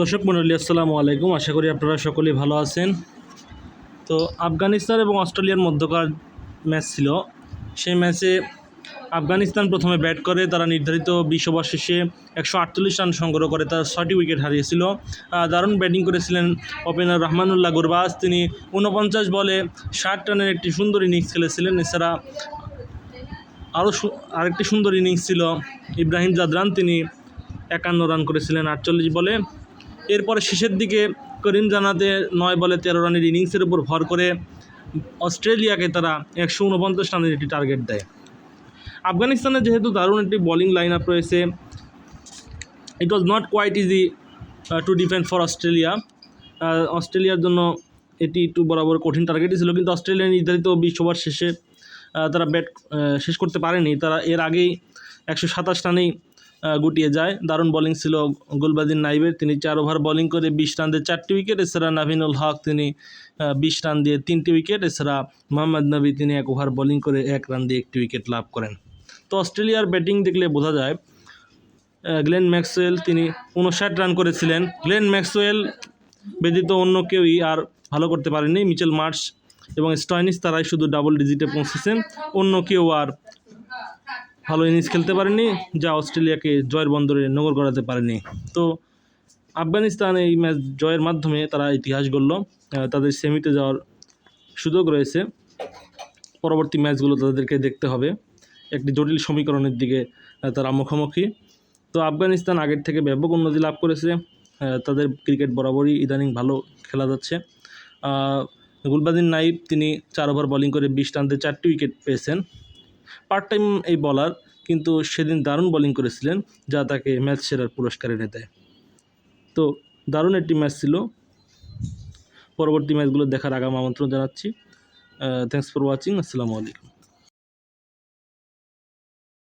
দর্শক আসসালামু আলাইকুম। আশা করি আপনারা সকলেই ভালো আছেন। তো আফগানিস্তান এবং অস্ট্রেলিয়ার মধ্যকার ম্যাচ ছিল। সেই ম্যাচে আফগানিস্তান প্রথমে ব্যাট করে, তারা নির্ধারিত বিশ ওভার শেষে একশো আটচল্লিশ রান সংগ্রহ করে, তারা ছয়টি উইকেট হারিয়েছিল। দারুণ ব্যাটিং করেছিলেন ওপেনার রহমানুল্লাহ গুরবাজ। তিনি ঊনপঞ্চাশ বলে ষাট রানের একটি সুন্দর ইনিংস খেলেছিলেন। এছাড়া আরও আরেকটি সুন্দর ইনিংস ছিল ইব্রাহিম জাদরান। তিনি একান্ন রান করেছিলেন আটচল্লিশ বলে। এরপরে শেষের দিকে করিম জানাতে নয় বলে তেরো রানের ইনিংসের উপর ভর করে অস্ট্রেলিয়াকে তারা একশো উনপঞ্চাশ রানের একটি টার্গেট দেয়। আফগানিস্তানে যেহেতু দারুণ একটি বোলিং লাইন আপ রয়েছে it was not quite easy to defend for Australia. অস্ট্রেলিয়ার জন্য এটি একটু বরাবর কঠিন টার্গেটই ছিল, কিন্তু অস্ট্রেলিয়া নির্ধারিত বিশ ওভার শেষে তারা ব্যাট শেষ করতে পারেনি। তারা এর আগেই একশো সাতাশ রানেই গুটিয়ে যায়। দারুণ বোলিং ছিল গুলবাদিন নাইবের। তিনি চার ওভার বোলিং করে বিশ রান দিয়ে চারটি উইকেট এছাড়া নাভিনুল হক তিনি বিশ রান দিয়ে তিনটি উইকেট এছাড়া মোহাম্মদ নবী তিনি এক ওভার বোলিং করে এক রান দিয়ে একটি উইকেট লাভ করেন। তো অস্ট্রেলিয়ার ব্যাটিং দেখলে বোঝা যায় গ্লেন ম্যাক্সওয়েল তিনি উনষাট রান করেছিলেন। গ্লেন ম্যাক্সওয়েল ব্যতীত অন্য কেউই আর ভালো করতে পারেনি মিচেল মার্চ এবং স্টয়নিস তারাই শুধু ডাবল ডিজিটে পৌঁছেছেন। অন্য কেউ আর ভালো ইনিংস খেলতে পারেনি যা অস্ট্রেলিয়াকে জয়ের বন্দরে নগর করাতে পারেনি। তো, আফগানিস্তান এই ম্যাচ জয়ের মাধ্যমে তারা ইতিহাস গড়ল। তাদের সেমিতে যাওয়ার সুযোগ রয়েছে। পরবর্তী ম্যাচগুলো তাদেরকে দেখতে হবে। একটি জটিল সমীকরণের দিকে তারা মুখোমুখি। তো, আফগানিস্তান আগের থেকে ব্যাপক উন্নতি লাভ করেছে। তাদের ক্রিকেট বরাবরই ইদানিং ভালো খেলা যাচ্ছে। গুলবাদিন নাইব তিনি চার ওভার বোলিং করে বিশ রানতে চারটি উইকেট পেয়েছেন। পার্ট টাইম এই বলার কিন্তু সেদিন দারুণ বোলিং করেছিলেন, যা তাকে ম্যাচ সেরার পুরস্কার এনে দেয়। তো দারুণ একটি ম্যাচ ছিল। পরবর্তী ম্যাচগুলো দেখার আগাম আমন্ত্রণ জানাচ্ছি। থ্যাংকস ফর ওয়াচিং আসসালামু আলাইকুম।